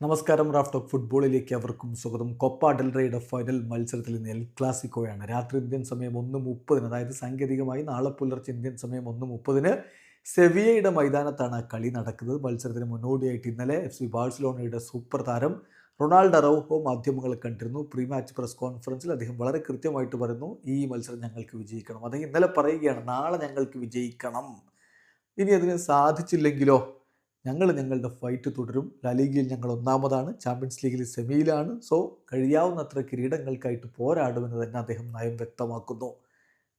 നമസ്കാരം raft of ഫുട്ബോളിലേക്ക് അവർക്കും സ്വാഗതം. കൊപ്പ ഡെൽറയുടെ ഫൈനൽ മത്സരത്തിൽ ഇന്ന് എൽ ക്ലാസിക്കോയാണ്. രാത്രി ഇന്ത്യൻ സമയം ഒന്ന് മുപ്പതിന് അതായത് സാങ്കേതികമായി നാളെ പുലർച്ചെ ഇന്ത്യൻ സമയം ഒന്ന് മുപ്പതിന് സെവിയയുടെ മൈതാനത്താണ് കളി നടക്കുന്നത്. മത്സരത്തിന് മുന്നോടിയായിട്ട് ഇന്നലെ എഫ് സി ബാഴ്സലോണയുടെ സൂപ്പർ താരം റൊണാൾഡ് റൗഹോ മാധ്യമങ്ങൾ കണ്ടിരുന്നു. പ്രീ മാച്ച് പ്രസ് കോൺഫറൻസിൽ അദ്ദേഹം വളരെ കൃത്യമായിട്ട് പറയുന്നു ഈ മത്സരം ഞങ്ങൾക്ക് വിജയിക്കണം. അദ്ദേഹം ഇന്നലെ പറയുകയാണ് നാളെ ഞങ്ങൾക്ക് വിജയിക്കണം. ഇനി അതിന് സാധിച്ചില്ലെങ്കിലോ? ഞങ്ങൾ ഞങ്ങളുടെ ഫൈറ്റ് തുടരും. ലാലീഗിൽ ഞങ്ങൾ ഒന്നാമതാണ്. ചാമ്പ്യൻസ് ലീഗിൽ സെമിയിലാണ്. സോ കഴിയാവുന്നത്ര കിരീടങ്ങൾക്കായിട്ട് പോരാടുമെന്ന് തന്നെ അദ്ദേഹം നയം വ്യക്തമാക്കുന്നു.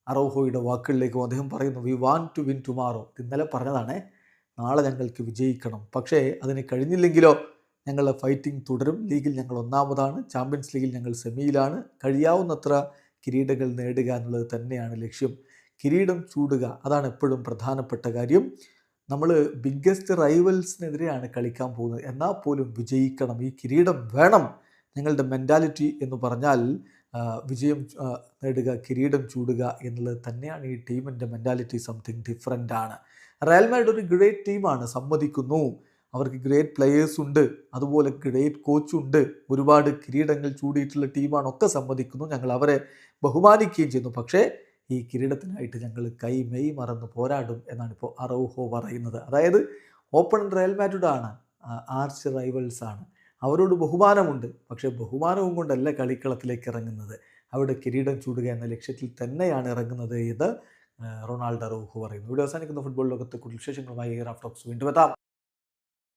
അറോഹോയുടെ വാക്കുകളിലേക്കും അദ്ദേഹം പറയുന്നു we want to win tomorrow ഇന്നലെ പറഞ്ഞതാണേ നാളെ ഞങ്ങൾക്ക് വിജയിക്കണം. പക്ഷേ അതിന് കഴിഞ്ഞില്ലെങ്കിലോ ഞങ്ങളുടെ ഫൈറ്റിംഗ് തുടരും. ലീഗിൽ ഞങ്ങൾ ഒന്നാമതാണ്. ചാമ്പ്യൻസ് ലീഗിൽ ഞങ്ങൾ സെമിയിലാണ്. കഴിയാവുന്നത്ര കിരീടങ്ങൾ നേടുക എന്നുള്ളത് തന്നെയാണ് ലക്ഷ്യം. കിരീടം ചൂടുക അതാണ് എപ്പോഴും പ്രധാനപ്പെട്ട കാര്യം. നമ്മൾ ബിഗ്ഗസ്റ്റ് റൈവൽസിനെതിരെയാണ് കളിക്കാൻ പോകുന്നത്. എന്നാൽ പോലും വിജയിക്കണം. ഈ കിരീടം വേണം നിങ്ങളുടെ മെന്റാലിറ്റി എന്ന് പറഞ്ഞാൽ വിജയം നേടുക കിരീടം ചൂടുക എന്നുള്ളത് തന്നെയാണ് ഈ ടീമിന്റെ മെന്റാലിറ്റി സംതിങ് ഡിഫറെന്റ് ആണ്. റയൽ മാഡ് ഒരു ഗ്രേറ്റ് ടീമാണ് സമ്മതിക്കുന്നു. അവർക്ക് ഗ്രേറ്റ് പ്ലെയേഴ്സ് ഉണ്ട്. അതുപോലെ ഗ്രേറ്റ് കോച്ചുണ്ട് ഒരുപാട് കിരീടങ്ങൾ ചൂടിയിട്ടുള്ള ടീമാണ് ഒക്കെ സമ്മതിക്കുന്നു. ഞങ്ങൾ അവരെ ബഹുമാനിക്കുകയും ചെയ്യുന്നു. പക്ഷേ ഈ കിരീടത്തിനായിട്ട് ഞങ്ങൾ കൈ മെയ് മറന്ന് പോരാടും എന്നാണ് ഇപ്പോൾ അറോഹോ പറയുന്നത്. അതായത് ഓപ്പൺ റയൽ മാറ്റുഡാണ് ആർച്ച് റൈവൽസ് ആണ്. അവരോട് ബഹുമാനമുണ്ട് പക്ഷേ ബഹുമാനവും കൊണ്ടല്ല കളിക്കളത്തിലേക്ക് ഇറങ്ങുന്നത്. അവിടെ കിരീടം ചൂടുക എന്ന ലക്ഷ്യത്തിൽ തന്നെയാണ് ഇറങ്ങുന്നത് ഇത് റൊണാൾഡോ റോഹു പറയുന്നു. ഇവിടെ അവസാനിക്കുന്ന ഫുട്ബോൾ ലോകത്തെ കൂടുതൽ വിശേഷങ്ങളുമായി റാഫ്റ്റോക്സ് വീണ്ടും എത്താം.